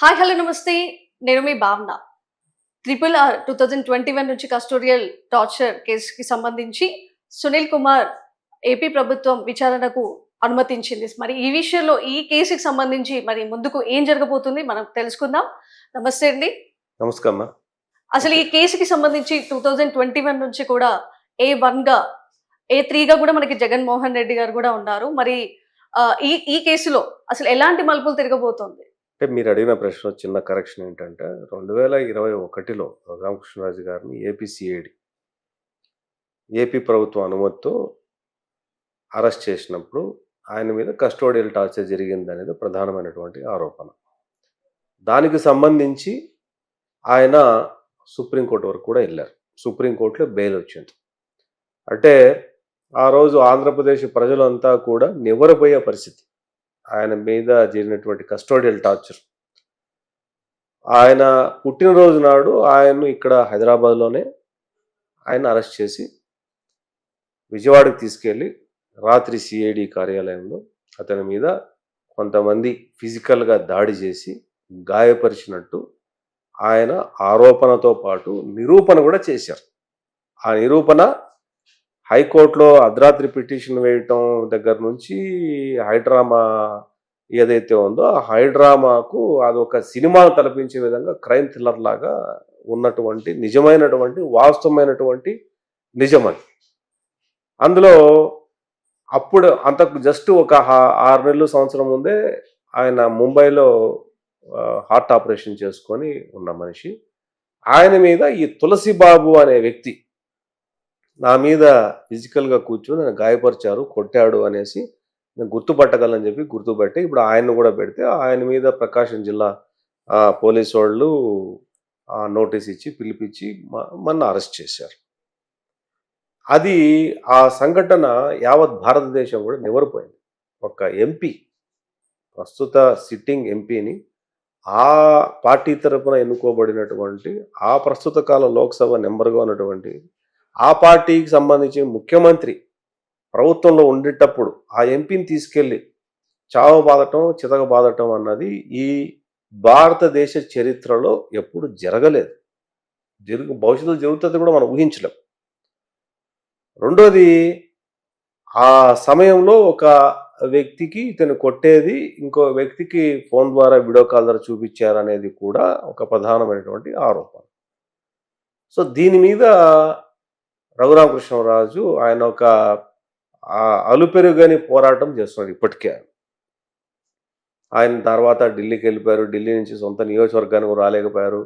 Hi hello నమస్తే. నేను మీ Bhavana. Triple R two thousand twenty one నుంచి కస్టోడియల్ టార్చర్ కేసుకి సంబంధించి సునీల్ కుమార్ ఏపీ ప్రభుత్వం విచారణకు అనుమతించింది. మరి ఈ విషయంలో ఈ కేసుకి సంబంధించి మరి ముందుకు ఏం జరగబోతుంది మనం తెలుసుకుందాం. నమస్తే అండి. నమస్కారం అసలు ఈ కేసుకి సంబంధించి టూ థౌజండ్ ట్వంటీ వన్ నుంచి కూడా ఏ వన్గా ఏ త్రీగా కూడా మనకి జగన్మోహన్ రెడ్డి గారు కూడా ఉన్నారు. మరి ఈ ఈ కేసులో అసలు ఎలాంటి మలుపులు తిరగబోతోంది? అంటే మీరు అడిగిన ప్రశ్న చిన్న కరెక్షన్ ఏంటంటే రెండు వేల ఇరవై ఒకటిలో రామకృష్ణరాజు గారిని ఏపీసీఏడి ఏపీ ప్రభుత్వం అనుమతితో అరెస్ట్ చేసినప్పుడు ఆయన మీద కస్టోడియల్ టార్చర్ జరిగింది అనేది ప్రధానమైనటువంటి ఆరోపణ. దానికి సంబంధించి ఆయన సుప్రీంకోర్టు వరకు కూడా వెళ్ళారు. సుప్రీంకోర్టులో బెయిల్ వచ్చింది. అంటే ఆ రోజు ఆంధ్రప్రదేశ్ ప్రజలంతా కూడా నివ్వరపోయే పరిస్థితి. ఆయన మీద జరిగినటువంటి కస్టోడియల్ టార్చర్. ఆయన పుట్టినరోజు నాడు ఆయన్ను ఇక్కడ హైదరాబాద్లోనే ఆయన అరెస్ట్ చేసి విజయవాడకు తీసుకెళ్ళి రాత్రి సిఐడి కార్యాలయంలో అతని మీద కొంతమంది ఫిజికల్గా దాడి చేసి గాయపరిచినట్టు ఆయన ఆరోపణతో పాటు నిరూపణ కూడా చేశారు. ఆ నిరూపణ హైకోర్టులో అర్ధరాత్రి పిటిషన్ వేయటం దగ్గర నుంచి హైడ్రామా ఏదైతే ఉందో ఆ హైడ్రామాకు అదొక సినిమాను తలపించే విధంగా క్రైమ్ థ్రిల్లర్ లాగా ఉన్నటువంటి నిజమైనటువంటి వాస్తవమైనటువంటి నిజం అందులో అప్పుడు అంతకు జస్ట్ ఒక ఆరు నెలలు సంవత్సరం ముందే ఆయన ముంబైలో హార్ట్ ఆపరేషన్ చేసుకొని ఉన్న మనిషి. ఆయన మీద ఈ తులసి బాబు అనే వ్యక్తి నా మీద ఫిజికల్గా కూర్చొని నన్ను గాయపరిచారు కొట్టాడు అనేసి నేను గుర్తుపట్టగలని చెప్పి గుర్తుపట్టి ఇప్పుడు ఆయన్ను కూడా పెడితే ఆయన మీద ప్రకాశం జిల్లా పోలీసు వాళ్ళు నోటీస్ ఇచ్చి పిలిపించి మ- మొన్న అరెస్ట్ చేశారు. అది ఆ సంఘటన యావత్ భారతదేశం కూడా నివరిపోయింది. ఒక ఎంపీ ప్రస్తుత సిట్టింగ్ ఎంపీని ఆ పార్టీ తరపున ఎన్నుకోబడినటువంటి ఆ ప్రస్తుత కాల లోక్సభ నెంబర్గా ఉన్నటువంటి ఆ పార్టీకి సంబంధించిన ముఖ్యమంత్రి ప్రభుత్వంలో ఉండేటప్పుడు ఆ ఎంపీని తీసుకెళ్ళి చావ బాధటం చితక బాధటం అన్నది ఈ భారతదేశ చరిత్రలో ఎప్పుడు జరగలేదు. జరుగు భవిష్యత్తులో జరుగుతుంది కూడా మనం ఊహించలేం. రెండోది ఆ సమయంలో ఒక వ్యక్తికి ఇతను కొట్టేది ఇంకో వ్యక్తికి ఫోన్ ద్వారా వీడియో కాల్ ద్వారా చూపించారనేది కూడా ఒక ప్రధానమైనటువంటి ఆరోపణ. సో దీని మీద రఘురామకృష్ణరాజు ఆయన ఒక అలుపెరుగని పోరాటం చేస్తున్నాడు ఇప్పటికే. ఆయన తర్వాత ఢిల్లీకి వెళ్ళిపోయారు. ఢిల్లీ నుంచి సొంత నియోజకవర్గానికి రాలేకపోయారు.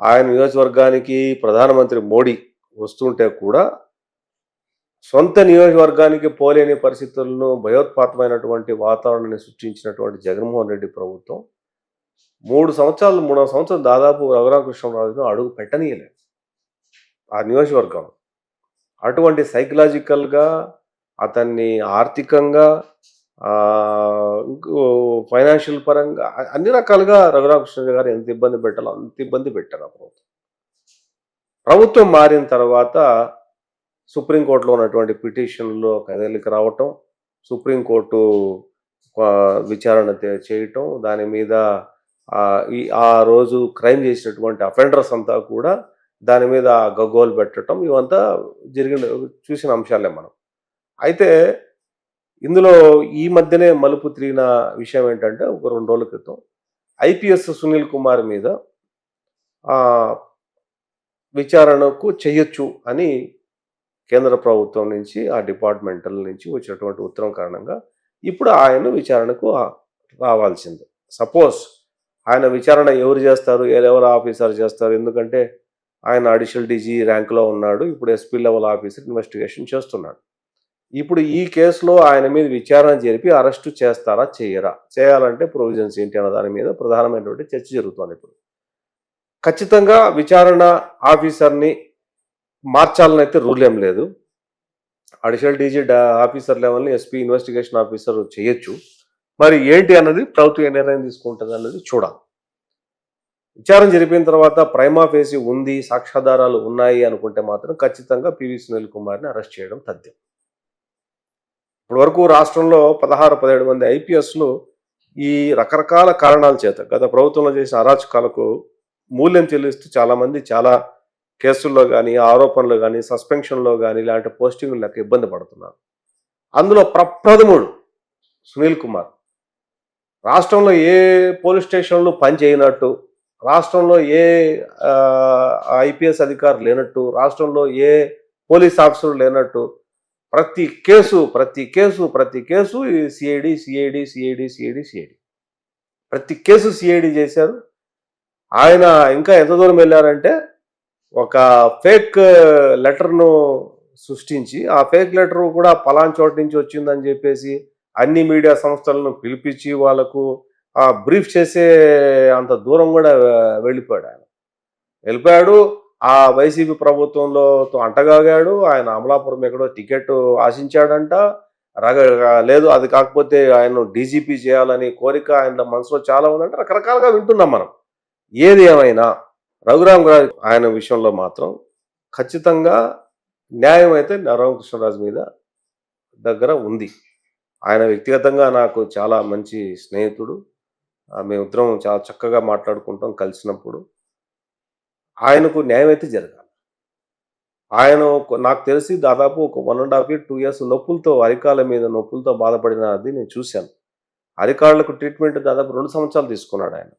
ఆయన నియోజకవర్గానికి ప్రధానమంత్రి మోడీ వస్తుంటే కూడా సొంత నియోజకవర్గానికి పోలేని పరిస్థితులను భయోత్పాతమైనటువంటి వాతావరణాన్ని సృష్టించినటువంటి జగన్మోహన్ రెడ్డి ప్రభుత్వం మూడు సంవత్సరాలు మూడవ సంవత్సరం దాదాపు రఘురామకృష్ణరాజును అడుగు పెట్టనీయలేదు. ఆ నియోజకవర్గం అటువంటి సైకలాజికల్గా అతన్ని ఆర్థికంగా ఫైనాన్షియల్ పరంగా అన్ని రకాలుగా రఘురామకృష్ణ గారు ఎంత ఇబ్బంది పెట్టాలో అంత ఇబ్బంది పెట్టారు ఆ ప్రభుత్వం. ప్రభుత్వం మారిన తర్వాత సుప్రీంకోర్టులో ఉన్నటువంటి పిటిషన్లో కదలికి రావటం సుప్రీంకోర్టు విచారణ చేయటం దాని మీద ఈ ఆ రోజు క్రైమ్ చేసినటువంటి అఫెండర్స్ అంతా కూడా దాని మీద గగ్గోలు పెట్టడం ఇవంతా జరిగిన చూసిన అంశాలే మనం. అయితే ఇందులో ఈ మధ్యనే మలుపు తిరిగిన విషయం ఏంటంటే ఒక రెండు రోజుల క్రితం ఐపీఎస్ సునీల్ కుమార్ మీద విచారణకు చేయొచ్చు అని కేంద్ర ప్రభుత్వం నుంచి ఆ డిపార్ట్మెంటల్ నుంచి వచ్చినటువంటి ఉత్తరం కారణంగా ఇప్పుడు ఆయన విచారణకు రావాల్సింది. రావాల్సిందే సపోజ్ ఆయన విచారణ ఎవరు చేస్తారు ఎవరు ఆఫీసర్ చేస్తారు ఎందుకంటే ఆయన అడిషనల్ డీజీ ర్యాంకులో ఉన్నాడు. ఇప్పుడు ఎస్పీ లెవెల్ ఆఫీసర్ ఇన్వెస్టిగేషన్ చేస్తున్నాడు. ఇప్పుడు ఈ కేసులో ఆయన మీద విచారణ జరిపి అరెస్టు చేస్తారా చేయరా? చేయాలంటే ప్రొవిజన్స్ ఏంటి అన్న దాని మీద ప్రధానమైనటువంటి చర్చ జరుగుతుంది ఇప్పుడు. ఖచ్చితంగా విచారణ ఆఫీసర్ని మార్చాలని అయితే రూల్ ఏం లేదు. అడిషనల్ డీజీ ఆఫీసర్ లెవెల్ని ఎస్పీ ఇన్వెస్టిగేషన్ ఆఫీసర్ చేయొచ్చు. మరి ఏంటి అన్నది ప్రభుత్వం ఏ నిర్ణయం తీసుకుంటుంది అన్నది చూడాలి. విచారణ జరిపిన తర్వాత ప్రైమా ఫేసి ఉంది సాక్ష్యాధారాలు ఉన్నాయి అనుకుంటే మాత్రం ఖచ్చితంగా పివి సునీల్ కుమార్ని అరెస్ట్ చేయడం తథ్యం. ఇప్పటివరకు రాష్ట్రంలో పదహారు పదిహేడు మంది ఐపీఎస్లు ఈ రకరకాల కారణాల చేత గత ప్రభుత్వంలో చేసిన అరాచకాలకు మూల్యం చెల్లిస్తూ చాలామంది చాలా కేసుల్లో కానీ ఆరోపణలు కానీ సస్పెన్షన్లో కానీ ఇలాంటి పోస్టింగ్లు ఇబ్బంది పడుతున్నారు. అందులో ప్రప్రథముడు సునీల్ కుమార్. రాష్ట్రంలో ఏ పోలీస్ స్టేషన్లు పనిచేయనట్టు రాష్ట్రంలో ఏ ఐపీఎస్ అధికారులు లేనట్టు రాష్ట్రంలో ఏ పోలీస్ ఆఫీసర్లు లేనట్టు ప్రతి కేసు ప్రతి కేసు ప్రతి case CID CID CID CID CID ప్రతి కేసు సిఐడి చేశారు. ఆయన ఇంకా ఎంత దూరం వెళ్ళారంటే ఒక ఫేక్ లెటర్ను సృష్టించి ఆ ఫేక్ లెటర్ కూడా పలాన్ చోటు నుంచి వచ్చిందని చెప్పేసి అన్ని మీడియా సంస్థలను పిలిపించి వాళ్ళకు ఆ బ్రీఫ్ చేసే అంత దూరం కూడా వెళ్ళిపోయాడు ఆయన. వెళ్ళిపోయాడు ఆ వైసీపీ ప్రభుత్వంలో తో అంటగాగాడు ఆయన అమలాపురం ఎక్కడో టికెట్ ఆశించాడంట. రగ లేదు అది కాకపోతే ఆయన డీజీపీ చేయాలని కోరిక ఆయన మనసులో చాలా ఉందంటే. రకరకాలుగా వింటున్నాం మనం. ఏది ఏమైనా రఘురామ్ గారు ఆయన విషయంలో మాత్రం ఖచ్చితంగా న్యాయం అయితే రఘుకృష్ణరాజు మీద దగ్గర ఉంది. ఆయన వ్యక్తిగతంగా నాకు చాలా మంచి స్నేహితుడు. మేమిద్దరం చాలా చక్కగా మాట్లాడుకుంటాం కలిసినప్పుడు. ఆయనకు న్యాయం అయితే జరగాలి. ఆయన నాకు తెలిసి దాదాపు ఒక one and half year two years నొప్పులతో అరికాల మీద నొప్పులతో బాధపడినది నేను చూశాను. అరికాళ్ళకు ట్రీట్మెంట్ దాదాపు రెండు సంవత్సరాలు తీసుకున్నాడు ఆయన.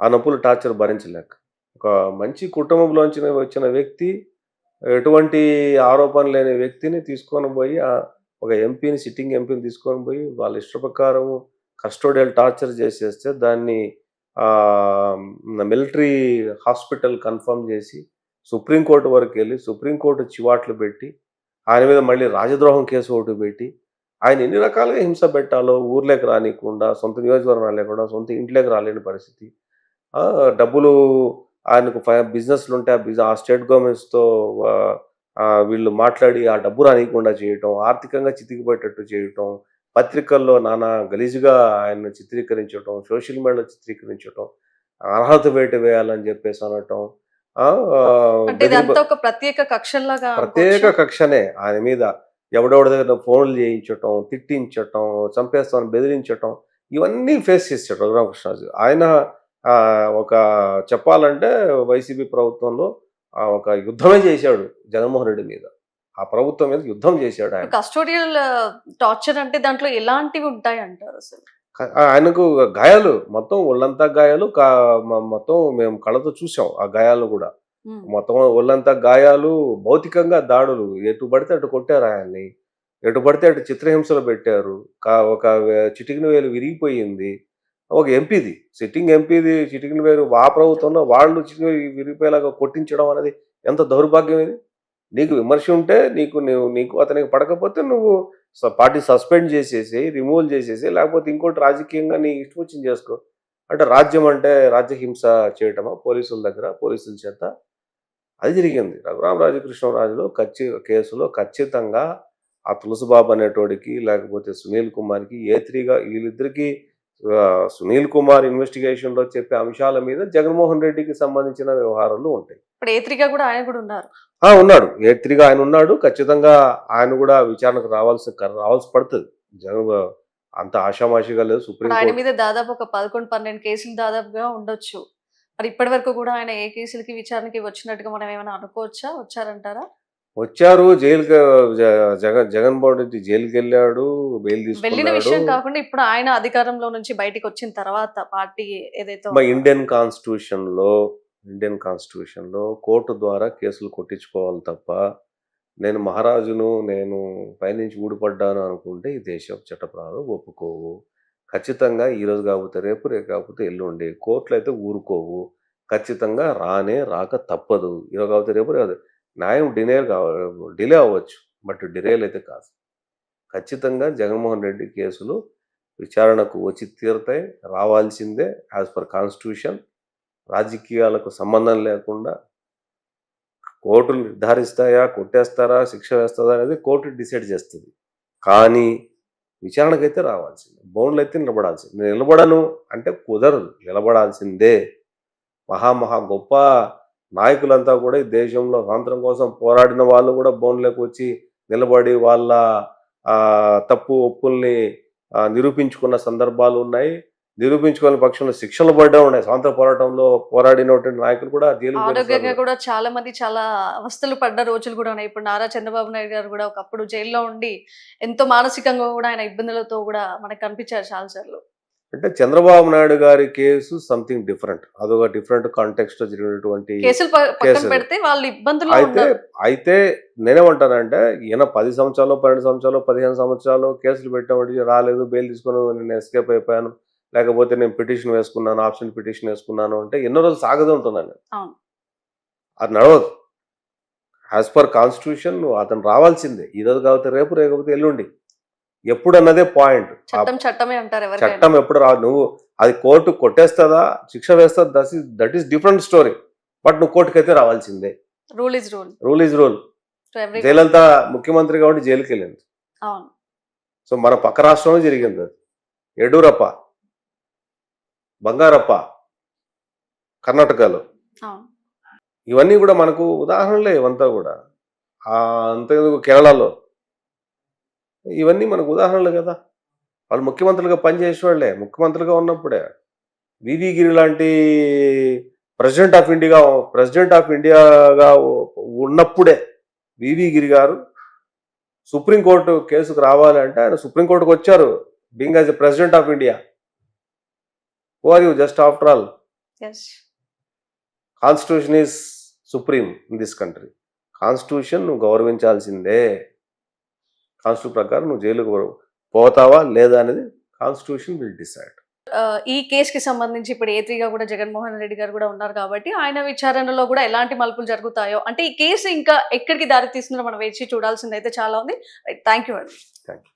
ఆ నొప్పులు టార్చర్ భరించలేక. ఒక మంచి కుటుంబంలోంచి వచ్చిన వ్యక్తి ఎటువంటి ఆరోపణ లేని వ్యక్తిని తీసుకొని పోయి ఆ ఒక ఎంపీని సిట్టింగ్ ఎంపీని తీసుకొని పోయి వాళ్ళ ఇష్ట ప్రకారము కస్టోడియల్ టార్చర్ చేసేస్తే దాన్ని మిలిటరీ హాస్పిటల్ కన్ఫర్మ్ చేసి సుప్రీంకోర్టు వరకు వెళ్ళి సుప్రీంకోర్టు చివాట్లు పెట్టి ఆయన మీద మళ్ళీ రాజద్రోహం కేసు ఒకటి పెట్టి ఆయన ఎన్ని రకాలుగా హింస పెట్టాలో ఊర్లోకి రానికుండా సొంత నియోజకవర్గం రాలేకుండా సొంత ఇంట్లోకి రాలేని పరిస్థితి. డబ్బులు ఆయనకు బిజినెస్లు ఉంటే ఆ బిజినెస్ ఆ స్టేట్ గవర్నమెంట్స్తో వీళ్ళు మాట్లాడి ఆ డబ్బు రానియకుండా చేయటం ఆర్థికంగా చితికిపోయేటట్టు చేయటం పత్రికల్లో నానా గలీజుగా ఆయన చిత్రీకరించటం సోషల్ మీడియాలో చిత్రీకరించటం అర్హత వేట వేయాలని చెప్పేసి అనటం ప్రత్యేక ప్రత్యేక? కక్షనే ఆయన మీద ఎవడెవడి దగ్గర ఫోన్లు చేయించటం తిట్టించటం చంపేస్తామని బెదిరించటం ఇవన్నీ ఫేస్ చేశాడు రఘురామకృష్ణరాజు ఆయన ఒక చెప్పాలంటే వైసీపీ ప్రభుత్వంలో ఆ, ఒక యుద్ధమే చేశాడు జగన్మోహన్ రెడ్డి మీద ఆ ప్రభుత్వం మీద యుద్ధం చేశాడు ఆయన. కస్టోడియల్ టార్చర్ అంటే దాంట్లో ఎలాంటివి ఉంటాయి అంటారు అసలు ఆయనకు గాయాలు మొత్తం ఒళ్ళంతా గాయాలు మొత్తం మేము కళ్ళతో చూసాం ఆ గాయాలు కూడా. మొత్తం ఒళ్ళంతా గాయాలు భౌతికంగా దాడులు. ఎటు పడితే అటు కొట్టారు ఆయన్ని. ఎటు పడితే అటు చిత్రహింసలు పెట్టారు. ఒక చిటికిన వేలు విరిగిపోయింది. ఒక ఎంపీది సిట్టింగ్ ఎంపీది చిటికిన వేలు ఆ ప్రభుత్వంలో వాళ్ళు చిటికిన వేలు విరిగిపోయేలాగా కొట్టించడం అనేది ఎంత దౌర్భాగ్యం ఇది? నీకు విమర్శ ఉంటే నీకు నువ్వు నీకు అతనికి పడకపోతే నువ్వు స- పార్టీ సస్పెండ్ చేసేసి రిమూవల్ చేసేసి లేకపోతే ఇంకోటి రాజకీయంగా నీ ఇష్టం వచ్చింది చేసుకో. అంటే రాజ్యం అంటే రాజ్యహింస చేయటమా? పోలీసుల దగ్గర పోలీసుల చేత. అది జరిగింది. రఘురామ రాజకృష్ణరాజులో ఖచ్చి కేసులో ఖచ్చితంగా ఆ తులసిబాబు అనేటోడికి లేకపోతే సునీల్ కుమార్కి ఏ త్రీగా వీళ్ళిద్దరికీ సునీల్ కుమార్ ఇన్వెస్టిగేషన్లో చెప్పే అంశాల మీద జగన్మోహన్ రెడ్డికి సంబంధించిన వ్యవహారాలు ఉంటాయి. ఇప్పుడు ఏత్రిగా కూడా ఆయన కూడా ఉన్నారు. ఆ, ఉన్నాడు. ఏ త్రీగా ఆయన ఉన్నాడు ఖచ్చితంగా ఆయన కూడా విచారణకు రావాల్సి రావాల్సి పడుతుంది. జగన్ అంత ఆషామాషిగా లేదు సుప్రీం ఆయన మీద దాదాపు ఒక పదకొండు పన్నెండు కేసులు దాదాపుగా ఉండొచ్చు. మరి ఇప్పటి వరకు కూడా ఆయన ఏ కేసులకి విచారణకి వచ్చినట్టుగా మనం ఏమైనా అనుకోవచ్చా? వచ్చారంటారా? వచ్చారు జైలుకి జగన్ జగన్మోహన్ రెడ్డి జైలుకి వెళ్ళాడు బెయిల్ వెళ్ళిన విషయం తీసుకున్నాడు కాకుండా ఇప్పుడు ఆయన అధికారంలో నుంచి బయటికి వచ్చిన తర్వాత పార్టీ ఏదైతే ఇండియన్ కాన్స్టిట్యూషన్లో ఇండియన్ కాన్స్టిట్యూషన్లో కోర్టు ద్వారా కేసులు కొట్టించుకోవాలి తప్ప నేను మహారాజును నేను పైనుంచి ఊడిపడ్డాను అనుకుంటే ఈ దేశం చట్టప్రాలు ఒప్పుకోవు. ఖచ్చితంగా ఈ రోజు కాకపోతే రేపు రేపు కాకపోతే ఎల్లుండి. కోర్టులు అయితే ఊరుకోవు. ఖచ్చితంగా రానే రాక తప్పదు. ఈరోజు కాకపోతే రేపు రేపు న్యాయం డిలే కావ డిలే అవ్వచ్చు బట్ డిలేలు అయితే కాదు. ఖచ్చితంగా జగన్మోహన్ రెడ్డి కేసులు విచారణకు వచ్చి తీరుతాయి రావాల్సిందే యాజ్ పర్ కాన్స్టిట్యూషన్ రాజకీయాలకు సంబంధం లేకుండా కోర్టులు నిర్ధారిస్తాయా కొట్టేస్తారా శిక్ష వేస్తుందా అనేది కోర్టు డిసైడ్ చేస్తుంది. కానీ విచారణకైతే రావాల్సిందే. బౌండ్లు అయితే నిలబడాల్సిందే. నేను నిలబడను అంటే కుదరదు. నిలబడాల్సిందే. మహా మహా గొప్ప నాయకులంతా కూడా ఈ దేశంలో స్వాతంత్రం కోసం పోరాడిన వాళ్ళు కూడా బోన్లోకి వచ్చి నిలబడి వాళ్ళ ఆ, తప్పు ఒప్పుల్ని నిరూపించుకున్న సందర్భాలు ఉన్నాయి. నిరూపించుకునే పక్షంలో శిక్షలు పడడం ఉన్నాయి. స్వాతంత్ర పోరాటంలో పోరాడినటువంటి నాయకులు కూడా జైలు ఆరోగ్యంగా కూడా చాలా మంది చాలా అవస్థలు పడ్డ రోజులు కూడా ఉన్నాయి. ఇప్పుడు నారా చంద్రబాబు నాయుడు గారు కూడా ఒకప్పుడు జైల్లో ఉండి ఎంతో మానసికంగా కూడా ఆయన ఇబ్బందులతో కూడా మనకు కనిపించారు చాలా సార్లు అంటే చంద్రబాబు నాయుడు గారి కేసు సంథింగ్ డిఫరెంట్ అదొక డిఫరెంట్ కాంటెక్స్ట్లో జరిగినటువంటి అయితే అయితే నేనేమంటానంటే ఈయన పది సంవత్సరాలు పన్నెండు సంవత్సరాలు పదిహేను సంవత్సరాలు కేసులు పెట్టామంటే రాలేదు బెయిల్ తీసుకొని నేను ఎస్కేప్ అయిపోయాను. లేకపోతే నేను పిటిషన్ వేసుకున్నాను ఆప్షన్ పిటిషన్ వేసుకున్నాను అంటే ఎన్నో రోజులు సాగదు ఉంటున్నాను. అవును. అది నడవదు. యాజ్ పర్ కాన్స్టిట్యూషన్ అతను రావాల్సిందే. ఈరోజు కాకపోతే రేపు రేకపోతే ఎల్లుండి. ఎప్పుడు అన్నదే పాయింట్. చట్టం చట్టమే అంటారు చట్టం ఎప్పుడు రాదు. నువ్వు అది కోర్టు కొట్టేస్తుందా? శిక్ష వేస్తుందా? That is that is different story. But నువ్వు కోర్టుకైతే రావాల్సిందే. Rule is rule. Rule is rule. Jayalalithaa ముఖ్యమంత్రి కాబట్టి జైలుకి వెళ్ళింది సో మన పక్క రాష్ట్రంలో జరిగింది అది. యడ్యూరప్ప బంగారప్ప కర్ణాటకలో. ఇవన్నీ కూడా మనకు ఉదాహరణలే ఇవంతా కూడా. ఆ అంతేందుకు కేరళలో. ఇవన్నీ మనకు ఉదాహరణలు కదా. వాళ్ళు ముఖ్యమంత్రులుగా పనిచేసేవాళ్ళే ముఖ్యమంత్రులుగా ఉన్నప్పుడే. వివి గిరి లాంటి president of India president of ఇండియాగా ఉన్నప్పుడే వివి గిరి గారు సుప్రీంకోర్టు కేసుకు రావాలంటే ఆయన సుప్రీంకోర్టుకు వచ్చారు. Being as a president of India. Oh are you just after all constitution is supreme in this country constitution నువ్వు గౌరవించాల్సిందే. కాన్స్టిట్యూషన్ ప్రకారం నువ్వు జైలుకు పోతావా లేదా అనేది కాన్స్టిట్యూషన్ విల్ డిసైడ్. ఈ కేసుకి సంబంధించి ఇప్పుడు ఏత్రిగా కూడా జగన్మోహన్ రెడ్డి గారు కూడా ఉన్నారు కాబట్టి ఆయన విచారణలో కూడా ఎలాంటి మలుపులు జరుగుతాయో అంటే ఈ కేసు ఇంకా ఎక్కడికి దారి తీస్తుందో మనం వేచి చూడాల్సింది అయితే చాలా ఉంది. థ్యాంక్ యూ అండి. Thank you